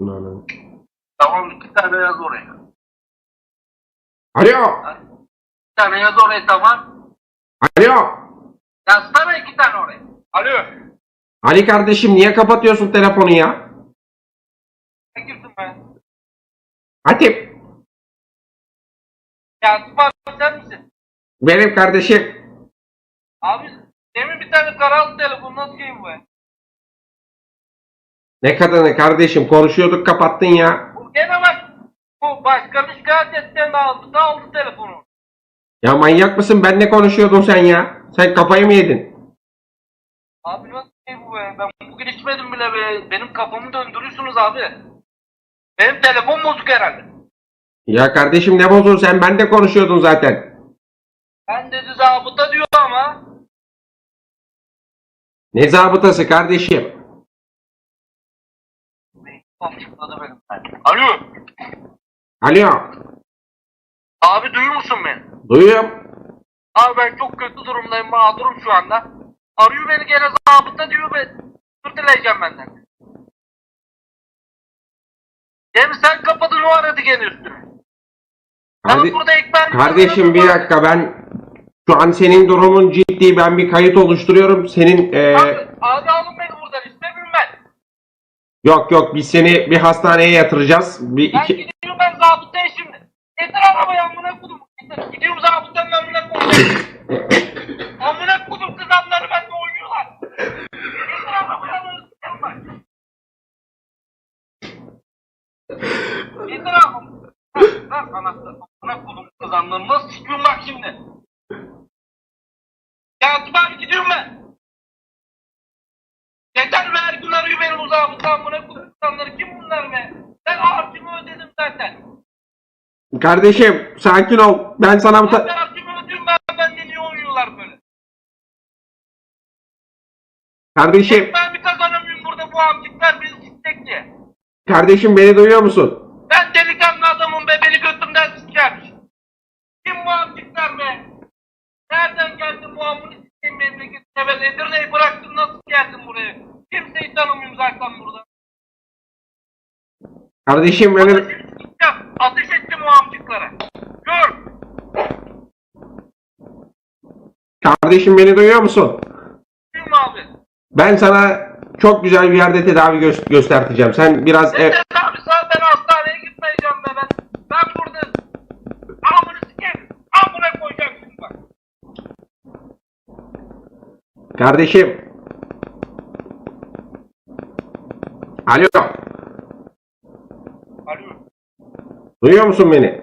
Lan. Tamam iki tane yaz oraya. Alo. İki tane yaz oraya tamam. Alo. Yazsana iki tane oraya. Alo. Ali kardeşim niye kapatıyorsun telefonu ya? Ne kimsin ben? Hatip. Yakup abi sen misin? Benim kardeşim. Abi demin bir tane karal telefon nasıl bu ya? Ne kadını kardeşim konuşuyorduk kapattın ya. Bu gene bak. Bu başkanı şikayet edeceğim aldı da aldı telefonu. Ya manyak mısın? Ben ne konuşuyordun sen ya? Sen kafayı mı yedin? Abi nasıl şey bu be? Ben bugün içmedim bile be. Benim kafamı döndürüyorsunuz abi. Benim telefon bozuk herhalde. Ya kardeşim ne bozuğu sen? Ben de konuşuyordun zaten. Ben dedi zabıta diyor ama. Ne zabıtası kardeşim? Açıkladı benim. Alo. Alo. Abi duyuyor musun beni? Duyuyorum. Abi ben çok kötü durumdayım. Mağdurum şu anda. Arıyor beni gene zabıta diyor ve özür dileyeceğim benden. Hem sen kapadın o aradı gene üstüne. Karde- Ben burada ekber... kardeşim bir dakika ben şu an senin durumun ciddi. Ben bir kayıt oluşturuyorum. Senin e, Abi, abi alın beni. Yok yok biz seni bir hastaneye yatıracağız. Bir Ben iki gidiyorum ben zabıtaya şimdi. Getir arabayı amına kodum. Getir. Gidiyorum zabıtanın amına kodum. amına kodum kız amları benimle oynuyorlar. Getir arabayı amına kodum ben. Getir. Amına kodum kız amları. Nasıl çıkıyorum bak şimdi. Ya abi gidiyorum ben. Yeter be her gün arıyor beni bu zabıta amına kodum kız amları. Kim bunlar be? Ben harcımı ödedim zaten. kardeşim sakin ol. Ben sana bu Abi harcımı ödedim ben. Bende niye oynuyorlar böyle? kardeşim Ben bir kazanamıyorum burada bu amcıklar beni sikecek diye. kardeşim beni duyuyor musun? Ben delikanlı adamım be beni götümden sikermiş. Kim bu amcıklar be? Nereden geldin bu amını sikeyim memleketine ben Edirne'yi bıraktım nasıl geldin buraya? Kimseyi tanımıyorum zaten burada. Kardeşim Ama beni şimdi sikeceğim. Ateş ettim o amcıklara. Gör. kardeşim beni duyuyor musun? Kim abi? Ben sana çok güzel bir yerde tedavi gö- göstereceğim. Sen biraz ev- Evet abi zaten hastaneye gitmeyeceğim be ben. Ben burada amını sikeyim. Amına şimdi bak. Kardeşim. Alo. Alo. Duyuyor musun beni?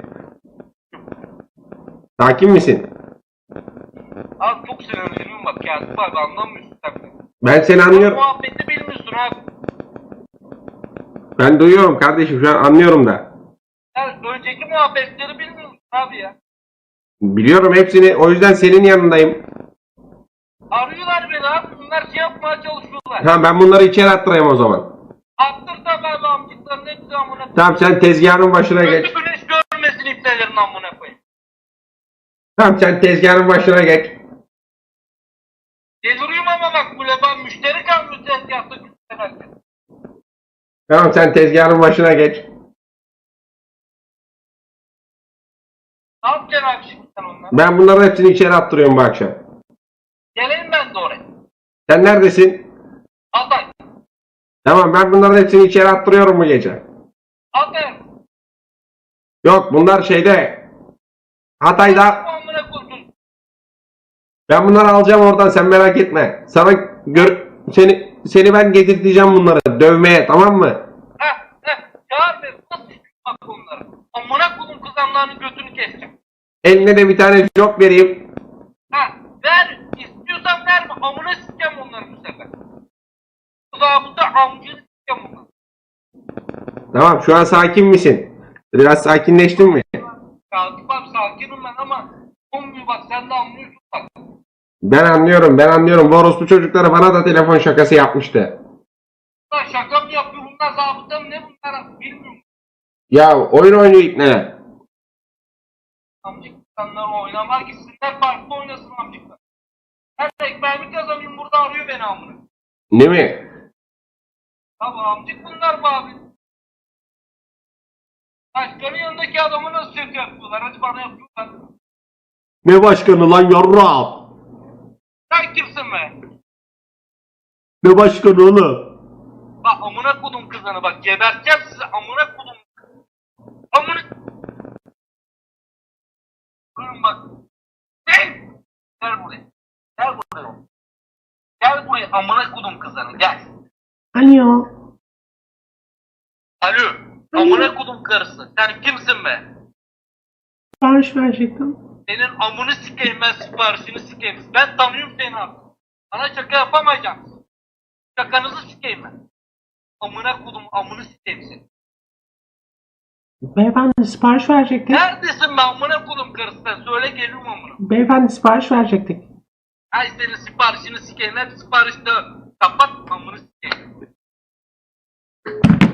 Sakin misin? Abi çok sinirleniyorum bak ya. Bak anlamıyorsun sen beni. Ben seni Bu anlıyorum. muhabbeti bilmiyorsun abi. Ben duyuyorum kardeşim şu an anlıyorum da. Sen önceki muhabbetleri bilmiyorsun abi ya. Biliyorum hepsini o yüzden senin yanındayım. Arıyorlar beni abi. Bunlar şey yapmaya çalışıyorlar. Tamam ben bunları içeri attırayım o zaman. Attır da ben amcıkların hepsi amına koyayım. Tamam sen tezgahın başına geç. Güneş görmesin ipnelerin amına koyayım. Tamam sen tezgahın başına geç. Deliriyorum ama bak böyle ben müşteri kalmıyor tezgahta güçlenerken. Tamam sen tezgahın başına geç. Ne yapacaksın abi şimdi sen onları? Ben bunların hepsini içeri attırıyorum bu akşam. Geleyim ben de oraya. Sen neredesin? Tamam ben bunların hepsini içeri attırıyorum bu gece. Atay. Yok bunlar şeyde. Hatay'da. Amına koydum. Ben bunları alacağım oradan sen merak etme. Sana gör seni seni ben getirteceğim bunları dövmeye tamam mı? Heh heh. Çağır beni. Nasıl bak onları? Amına koydum kızamlarının götünü keseceğim. Eline de bir tane job vereyim. Ha ver. İstiyorsan verme. Amına sikeceğim onları Tamam şu an sakin misin? Biraz sakinleştin mi? Kalkıp abi sakinim ben ama olmuyor bak sen de anlıyorsun bak. Ben anlıyorum ben anlıyorum. Bu orospu çocukları bana da telefon şakası yapmıştı. Bunlar şaka mı yapıyor bunlar zabıta mı ne bunlar bilmiyorum. Ya oyun oynuyor ipneler. Amcık insanlar oynar gitsinler farklı oynasın amcıklar. Her ekmeğimi kazanıyorum burada arıyor beni amına. Değil mi? Tabi amcık bunlar bu abi. Başkanın yanındaki adamı nasıl şef yapıyorlar? Hadi bana yapıyorlar. Ne başkanı lan yarrağım? Sen kimsin be? Ne başkanı oğlum? Bak amına kodum kızını bak geberteceğim sizi amına kodum. Amına... Durun bak. Gel. Gel buraya. Gel buraya. Gel buraya amına kodum kızını gel. Alo. Alo. Amına kodum karısı. Sen kimsin be? Sipariş verecektim. Senin amını sikeyim ben siparişini sikeyim. Ben tanıyorum seni abi. Sana şaka yapamayacağım. Şakanızı sikeyim ben. Amına kodum amını sikeyim seni. Beyefendi sipariş verecektik. Neredesin be amına kodum karısı sen? Söyle geliyorum amına. Beyefendi sipariş verecektik. Ay senin siparişini sikeyim. Hep siparişte kapat amını sikeyim. you.